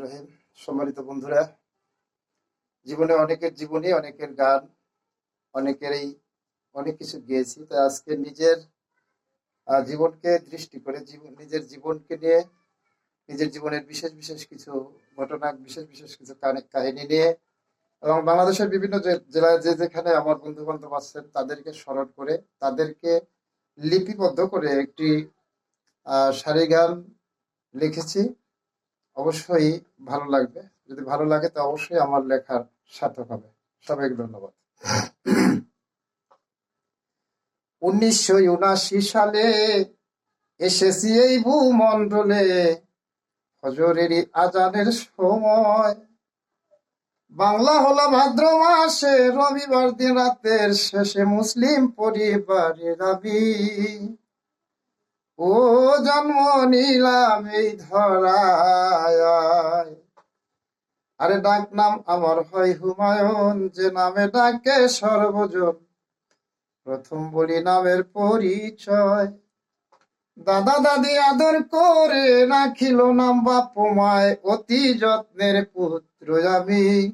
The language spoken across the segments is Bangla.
রহিম সম্মানিত বন্ধুরা, জীবনে অনেকের জীবনী, অনেকের গান অনেকেরই অনেক কিছু গিয়েছি। তাই আজকে নিজের জীবনকে দৃষ্টি করে জীবন নিজের জীবনকে নিয়ে, নিজের জীবনের বিশেষ বিশেষ কিছু ঘটনা বিশেষ বিশেষ কিছু কাহিনী নিয়ে এবং বাংলাদেশের বিভিন্ন জেলায় যে যেখানে আমার বন্ধু বান্ধব আছেন, তাদেরকে স্মরণ করে, তাদেরকে লিপিবদ্ধ করে একটি আহ সারি গান লিখেছি, অবশ্যই ভালো লাগবে। যদি ভালো লাগে, তো অবশ্যই আমার লেখার সার্থক হবে। সবাইকে ধন্যবাদ। উনিশশো উনাশি সালে এসেছি এই ভূমণ্ডলে, হজরেরই আজানের সময়। বাংলা হলো ভাদ্র মাসে, রবিবার দিন রাতের শেষে মুসলিম পরিবারের দাবি ও জন্ম নিলাম এই ধরায়। আরে ডাক নাম আমার হয় হুমায়ুন, যে নামে ডাকে সর্বজন। প্রথম বলি নামের পরিচয়। দাদা দাদি আদর করে রাখিল নাম বাপু মায়, অতি যত্নের পুত্র আমি।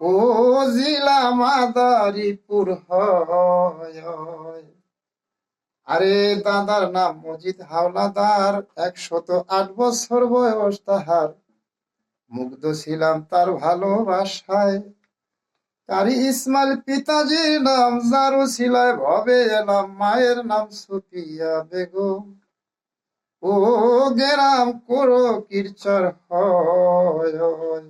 ও জিলা মাদারিপুর হয়। আরে দাদার নাম মজিদ হাওলাদার, একশত আট বছর বয়স তাহার। মুগ্ধ ছিলাম তার ভালোবাসায়। কারি ইসমাইল পিতাজির নাম, জারু ছিলায় ভবে এলাম, মায়ের নাম সুফিয়া বেগম। ও গেরাম করো কিরচর হয়।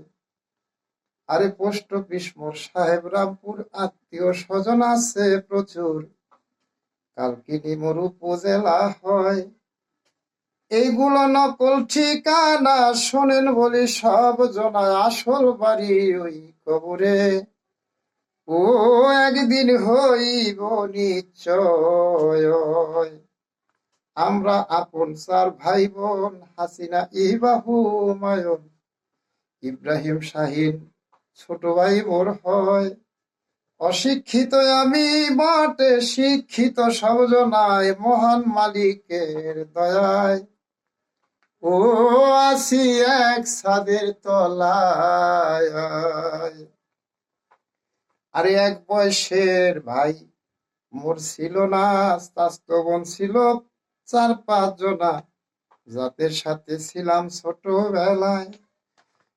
আরে পোস্ট অফিস মোর সাহেব, রামপুর আত্মীয় স্বজন আছে প্রচুর। কালকিনি মোর উপজেলা হয়। এইগুলো নকল ঠিকানা শোনেন বলি সব জনা আসল বাড়ি ওই কবরে। ও একদিন হইব নিশ্চয়। আমরা আপন চার ভাই বোন হাসিনা, ইবাহু, মায়ন, ইব্রাহিম শাহিন, ছোট ভাই মোর হয়। অশিক্ষিত আমি বটে, শিক্ষিত সব জনায় মহান মালিকের দয়ায়। ও আসি এক ছাদের তলায়। আরে এক বয়সের ভাই মোর ছিল না, স্বাস্থ্য বোন ছিল চার পাঁচ জনা। যাদের সাথে ছিলাম ছোটবেলায়।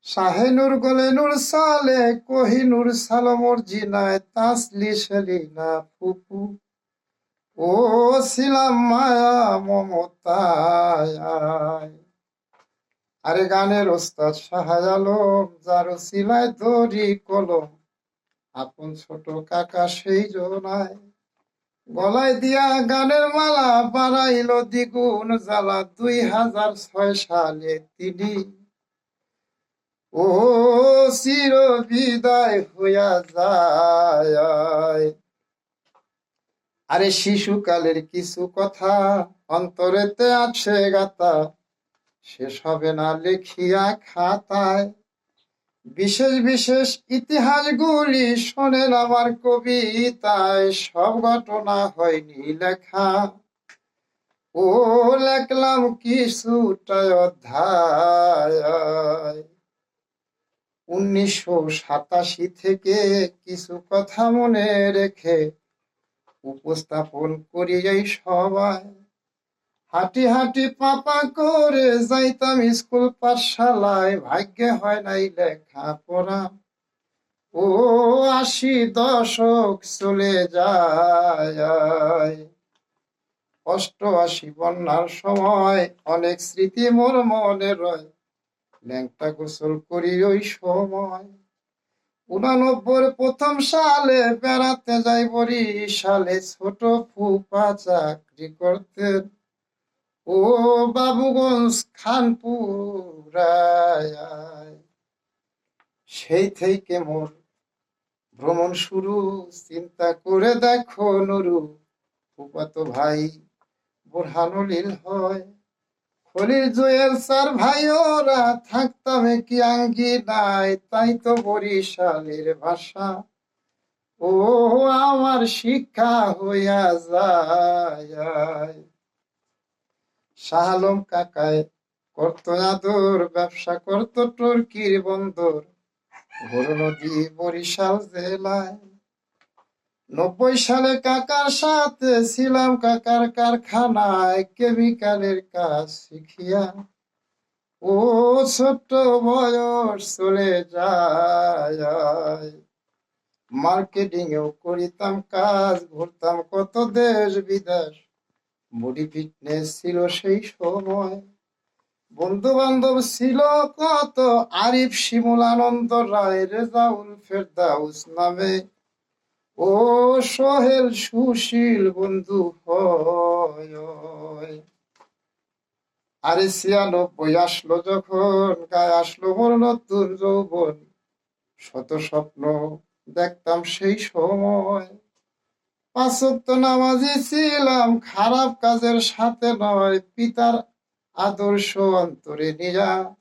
শাহেনুর গলে নূর সালে কোহিনুর সালমর জিনায় তাসলি সেলিনা ফুপু। ও ছিলাম মায়া মমতায়। আরে গানের ওস্তাদ শাহাজ আলম, যার সিলাই দড়ি কলম, আপন ছোট কাকা সেই জোনায়। গলায় দিয়া গানের মালা বাড়াইল দ্বিগুণ জ্বালা, দুই হাজার ছয় সালে তিনি ও চির বিদায় হইয়া যায় আরে শিশুকালের কিছু কথা অন্তরেতে আছে গাতা। শেষ হবে না লেখিয়া খাতায়। বিশেষ বিশেষ ইতিহাসগুলি শোনেন আমার কবিতায়। সব ঘটনা হয়নি লেখা। ও লেখলাম কিছুটায় অধ্যায়। উনিশশো সাতাশি থেকে কিছু কথা মনে রেখে উপস্থাপন করি এই সবাই হাঁটি হাঁটি পাপা করে যাইতাম স্কুল পাঠশালায়, ভাগ্যে হয় নাই লেখা পড়া ও আশি দশক চলে যায়। অষ্টআশি বন্যার সময় অনেক স্মৃতি মোর মনে রয়। ল্যাংটা গোসল করি ওই সময়। উনানব্বই প্রথম সালে বেড়াতে যাই বরিশালে ছোট ফুপা চাকরি করতেন। ও বাবুগঞ্জ খানপুর সেই থেকে মোর ভ্রমণ শুরু। চিন্তা করে দেখো নুরু ফুপাতো ভাই বোরহানুলিল হয়। খলিল জুয়েল স্যার ভাই ওরা থাকতাম কি আঙ্গি নাই? তাই তো বরিশালের ভাষা। ও, আমার শিক্ষা হইয়া যায়। শাহালম কাকায়, করত আদর, ব্যবসা করত টর্কির বন্দর। ঘোর নদী বরিশাল জেলায়। নব্বই সালে কাকার সাথে ছিলাম কাকার কারখানায় কেমিক্যালের কাজ শিখিয়া। ও ছোট্ট বয়স চলে যায়। মার্কেটিং এও করিতাম কাজ, ঘুরতাম কত দেশ বিদেশ। বডি ফিটনেস ছিল সেই সময়। বন্ধু বান্ধব ছিল কত, আরিফ শিমুল আনন্দ রায়, রেজাউল ফেরদাউস নামে। ও সোহেল সুশীল বন্ধু হয় আরে ছিয়ানব্বই আসলো যখন, গায়ে আসলো মোর নতুন যৌবন। শত স্বপ্ন দেখতাম সেই সময়। পাঁচক্ত নামাজি ছিলাম, খারাপ কাজের সাথে নয়, পিতার আদর্শ অন্তরে নিয়া।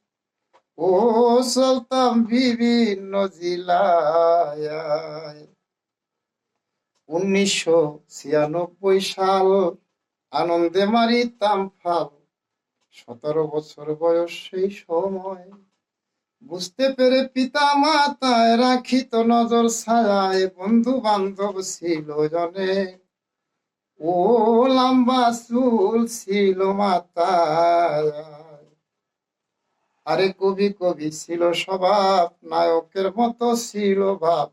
ও চলতাম বিভিন্ন জেলায়। উনিশশো ছিয়ানব্বই সাল আনন্দে মারিতাম ফাল। সতেরো বছর বয়স সেই সময়। বুঝতে পেরে পিতা মাতায় রাখিত নজর ছায়ায় বন্ধু বান্ধব ছিল জনে। ও লম্বা চুল ছিল মাতায় আরে কবি কবি ছিল স্বভাব, নায়কের মতো ছিল ভাব।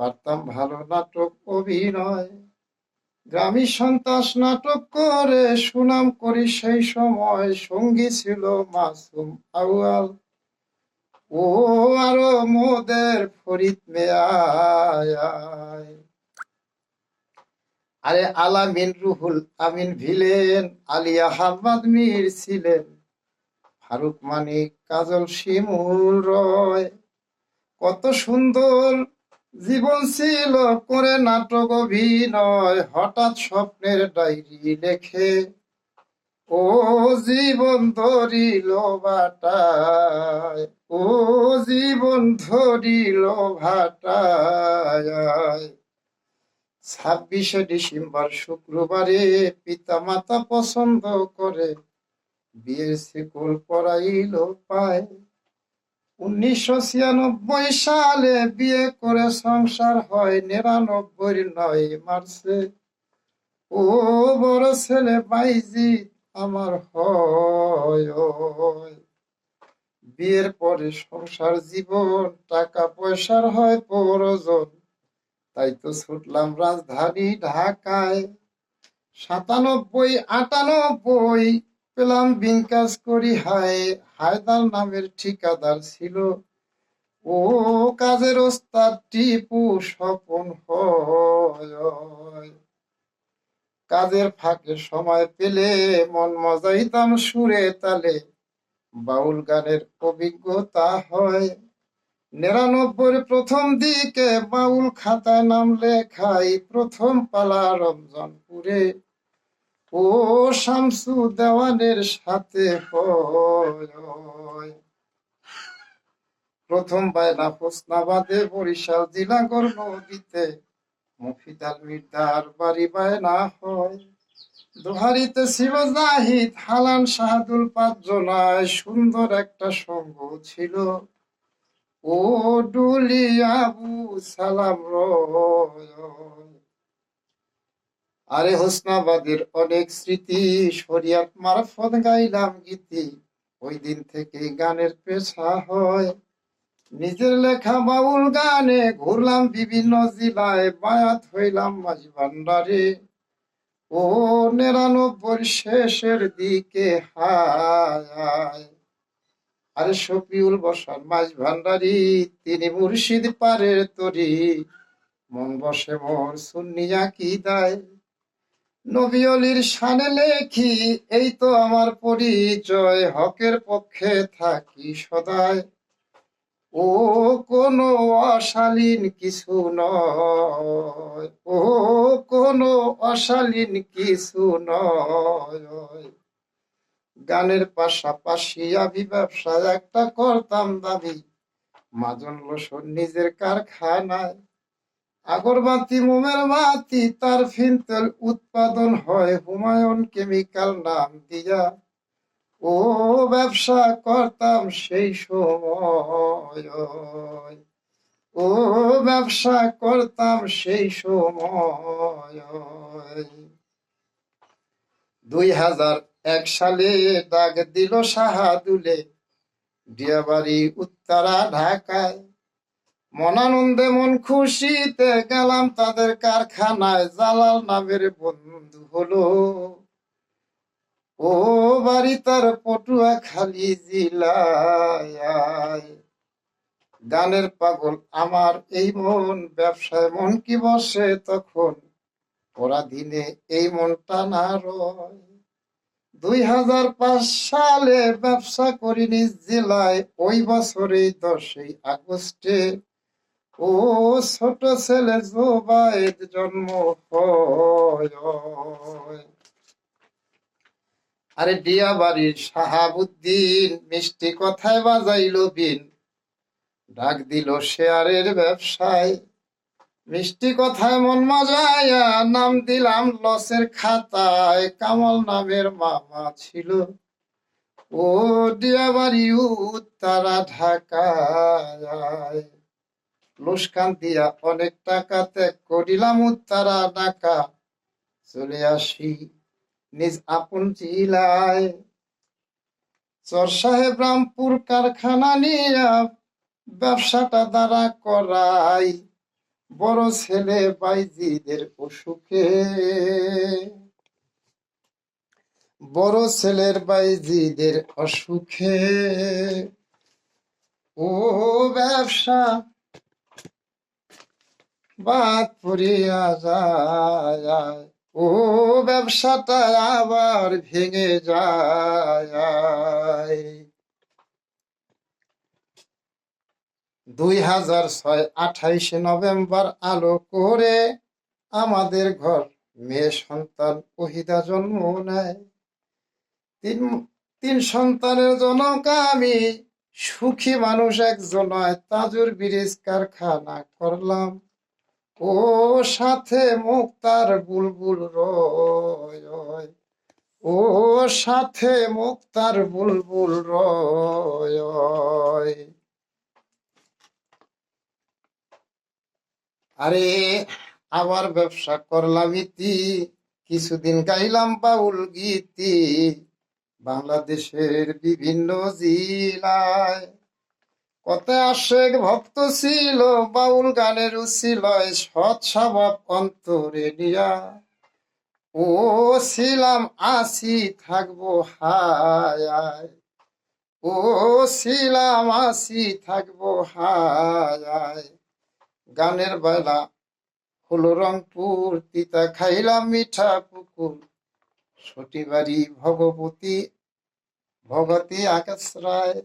পারতাম ভালো নাটক, অভিনয়। গ্রামী সন্তাস নাটক করে, সুনাম করি সেই সময়। সঙ্গী ছিল মাসুম আউয়াল। ও আরও মোদের ফরিদ মেয়ায়। আরে আলামিন রুহুল আমিন ভিলেন, আলিয়া হাম্মাদ মীর ছিলেন। ফারুক মানিক, কাজল শিমুল রয়। কত সুন্দর জীবন ছিল করে নাটক অভিনয়, হঠাৎ স্বপ্নের ডায়েরি লেখে। ও জীবন ধরিল বাটায় ও জীবন ধরিল ভাটায়। ছাব্বিশে ডিসেম্বর শুক্রবারে পিতা মাতা পছন্দ করে, বিয়ের শিকল পড়াইল পায়। উনিশশো ছিয়ানব্বই সালে বিয়ে করে সংসার হয় নিরানব্বই নয় মার্চে। ও বড় ছেলে বাইজি, আমার হয় বিয়ের পরে সংসার জীবন, টাকা পয়সার হয় প্রয়োজন। তাই তো ছুটলাম রাজধানী ঢাকায়। সাতানব্বই, আটানব্বই পেলাম বিনকাজ করি, হায়, হায়দার নামের ঠিকাদার ছিল। ও কাজের ওস্তাদ টিপু স্বপন হয়। কাজের ফাঁকে সময় পেলে মন মজাইতাম সুরে তালে। বাউল গানের অভিজ্ঞতা হয়। নিরানব্বই প্রথম দিকে বাউল খাতায় নাম লেখাই প্রথম পালা রমজানপুরে। ও শামসু দেওয়ানের সাথে প্রথম বায়না হোসনাবাদে বরিশাল জিলাগর নদীতে মফিদাল মির্দার বাড়ি বায়না হয়। দোহারিতে ছিল জাহিদ, হালান শাহাদুল পাঁচজনায় সুন্দর একটা সঙ্গ ছিল। ও ডুলি আবু সালাম রয়। আরে হোসনাবাদের অনেক স্মৃতি, শরিয়াত মারফত গাইলাম গীতি। ওই দিন থেকে গানের পেশা হয়। নিজের লেখা বাউল গানে ঘুরলাম বিভিন্ন জেলায়, বায়াত হইলাম মাঝ ভান্ডারে। ও নিরানব্বই শেষের দিকে হায়। আরে শফিউল বসার মাঝ ভান্ডারি, তিনি মুর্শিদ পারের তরি। মন বসে মোর সুন্নিয়া কি দায় নবী অলির শানে লেখি, এই তো আমার পরিচয়, হকের পক্ষে থাকি সদায় ও কোনো অশালীন কিছু নয়, ও কোনো অশালীন কিছু নয়। গানের পাশাপাশি আমি ব্যবসা একটা করতাম দাবি মাজন লোসন নিজের কারখানায়। আগরবাতি, মোমের বাতি, তার ফিনতেল উৎপাদন হয় হুমায়ুন কেমিক্যাল নাম দিয়া। ও ব্যবসা করতাম সেই সময়। ও ব্যবসা করতাম সেই সময়। দুই হাজার এক সালে ডাক দিল শাহাদুলে ডিয়াবাড়ি উত্তরা, ঢাকায়। মনানন্দে মন খুশিতে গেলাম তাদের কারখানায়। জালাল নামের বন্ধু হলো। ও বাড়ি তার পটুয়া খালি জিলায়। গানের পাগল আমার এই মন, ব্যবসায় মন কি বসে তখন? পরাধীনে এই মনটা না রয়। দুই হাজার পাঁচ সালে ব্যবসা করি নিজ জেলায়, ওই বছরে দশই আগস্টে ও ছোট ছেলে জোবায়ের জন্ম হয়। আরে ডিয়া বাড়ির শাহাবুদ্দিন মিষ্টি কথায় বাজাইল বিন। ডাক দিল শেয়ারের ব্যবসায়। মিষ্টি কথায় মন মজায়া নাম দিলাম লসের খাতায়। কামল নামের মামা ছিল। ও ডিয়াবাড়ি উত্তারা ঢাকায়। লুস্কান দিয়া অনেক টাকা ত্যাগ করিলাম উত্তারা ডাকা। চলে আসি নিজ আপন জেলায় চর সাহেব রামপুর কারখানা নিয়ে ব্যবসাটা দ্বারা করাই। বড় ছেলে বাইজিদের অসুখে। বড় ছেলের বাইজিদের অসুখে। ও ব্যবসা বাদ পড়িয়া যায়। ও ব্যবসাটা আবার ভেঙে যায়। দুই হাজার ছয় আঠাইশে নভেম্বর আলো করে আমাদের ঘর। মেয়ে সন্তান ওহিদা জন্ম নেয়। তিন তিন সন্তানের জনক আমি। সুখী মানুষ একজন নয়। তাজুর ব্রিজ কারখানা করলাম। ও সাথে মুক্তার বুলবুল রয় ও সাথে মুক্তার বুলবুল রয় আরে আবার ব্যবসা করলাম ইতি, কিছুদিন গাইলাম বাউল গীতি। বাংলাদেশের বিভিন্ন জেলায় কত আশেক ভক্ত ছিল, বাউল গানের উচিলয় সৎ স্বভাব অন্তরে নিয়া। ও ছিলাম, আসি থাকব, হায় ও ছিলাম, আসি থাকব, হায়। গানের বেলা হলো রংপুর তিতা খাইলাম মিঠা পুকুর। সটিবাড়ি ভগবতী ভগতী আকাশ রায়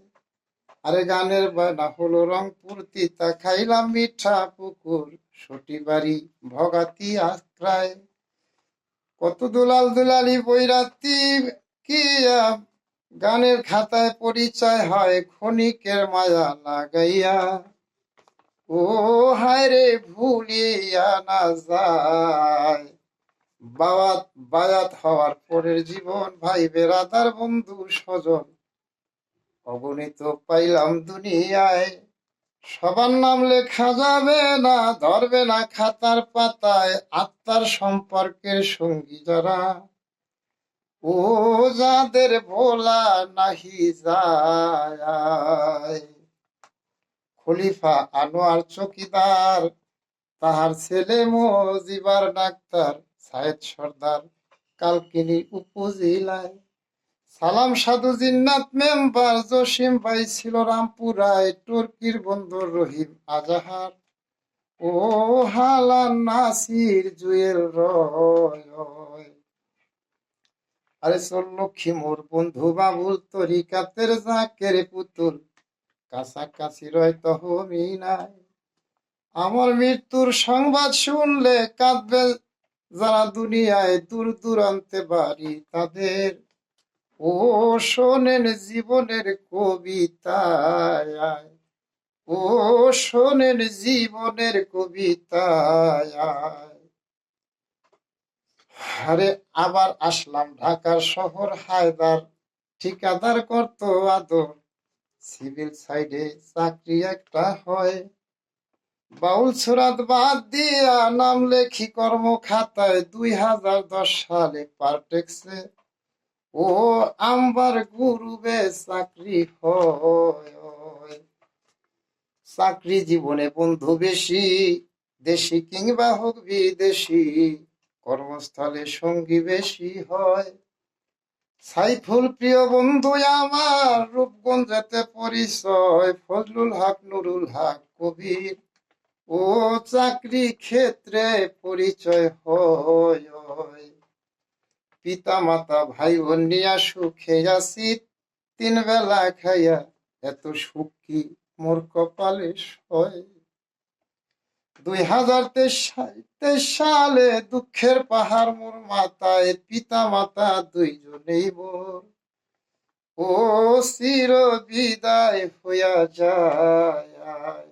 আরে গানের বেলা হলো রংপুর, তিতা খাইলাম মিঠা পুকুর সটি বাড়ি, ভগাতি আশ্রায় কত দুলাল দুলালি বৈরাতি, কি গানের খাতায় পরিচয় হয় ক্ষণিকের মায়া লাগাইয়া। ও হায় রে ভুলিয়া না যায়। বাবাত বায়াত হওয়ার পরের জীবন ভাই বেরাদার বন্ধু স্বজন। অগণিত পাইলাম দুনিয়ায়। সবার নাম লেখা যাবে না, ধরবে না খাতার পাতায় আত্মার সম্পর্কের সঙ্গী যারা। ও যাদের ভোলা নাহি যায়। খলিফা আনোয়ার চকিদার, তাহার ছেলে মজিবার ডাক্তার সায়েদ সর্দার কালকিনি উপজেলায়। সালাম সাধু জিন্নাত মেম্বার জসিম ভাই ছিল রামপুরায়, টর্কির বন্দর রহিম আজাহার। ও হালান নাসির জুয়েল রয়। আরে চল লক্ষ্মী মোর বন্ধু বাবুল, তরিকাতের জাকের পুতুল, কাছাকাছি রয় তহমি নাই। আমার মৃত্যুর সংবাদ শুনলে কাঁদবে যারা দুনিয়ায় দূর দূরান্তে বাড়ি তাদের। ও শোনেন জীবনের কবিতায়, ও শোনেন জীবনের কবিতায়। আরে আবার আসলাম ঢাকার শহর, হায়দার ঠিকাদার করত আদর। সিভিল সাইডে চাকরি একটা হয়, বাউল সুরাত বাদ দিয়া নাম লেখি কর্ম খাতায় দুই হাজার দশ সালে পারটেক্সে ও আমবার গুরুবে চাকরি হয়। চাকরি জীবনে বন্ধু বেশি, দেশি কিংবা হোক বিদেশি, কর্মস্থলে সঙ্গী বেশি হয়। সাইফুল প্রিয় বন্ধু আমার রূপগঞ্জেতে পরিচয়, ফজলুল হক, নুরুল হক, কবির। ও চাকরি ক্ষেত্রে পরিচয় হয়। পিতা মাতা ভাই বোন নিয়া সুখে আছি। তিন বেলা খাইয়া এত সুখ কি মোর কপালে দুই হাজার তেইশ সালে দুঃখের পাহাড় মোর মাথায় পিতা মাতা দুইজনেই মোর ও চির বিদায় হইয়া যায়।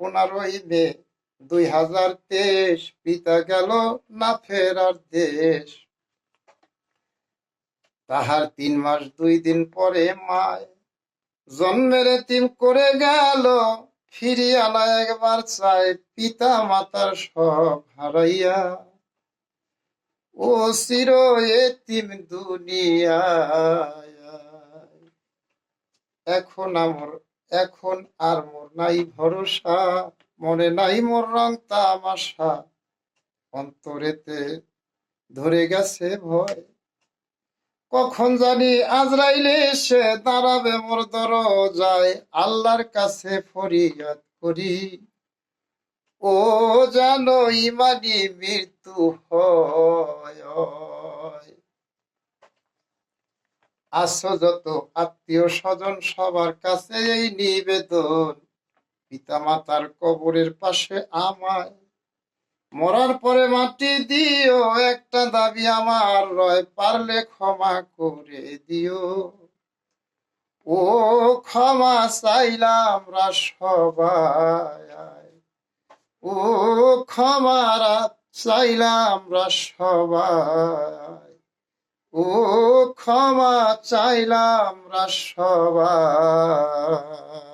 পনেরোই মে দুই হাজার তেইশ, পিতা গেল না ফেরার দেশ। তাহার তিন মাস দুই দিন পরে মায়। জন্মের তিম করে গেল, ফিরিয়া না একবার চাই পিতা মাতার সব হারাইয়া। ও চির এতিম দুনিয়া এখন আমর, এখন আর মোর নাই ভরসা, মনে নাই মোর রং তামাশা। অন্তরেতে ধরে গেছে ভয়। কখন জানি আজরাইলে এসে দাঁড়াবে মোর দরজায় আল্লাহর কাছে ফরিয়াদ করি। ও জানো ইমানি মৃত্যু হয়। যত আত্মীয় স্বজন সবার কাছে এই নিবেদন পিতা মাতার কবরের পাশে আমায় মরার পরে মাটি দিও, একটা দাবি আমার রয়, পারলে ক্ষমা করে দিও। ও ক্ষমা চাইলাম রা সবাই। ও ক্ষমা চাইলাম রা সবাই। ও ক্ষমা চাইলাম রা সবাই।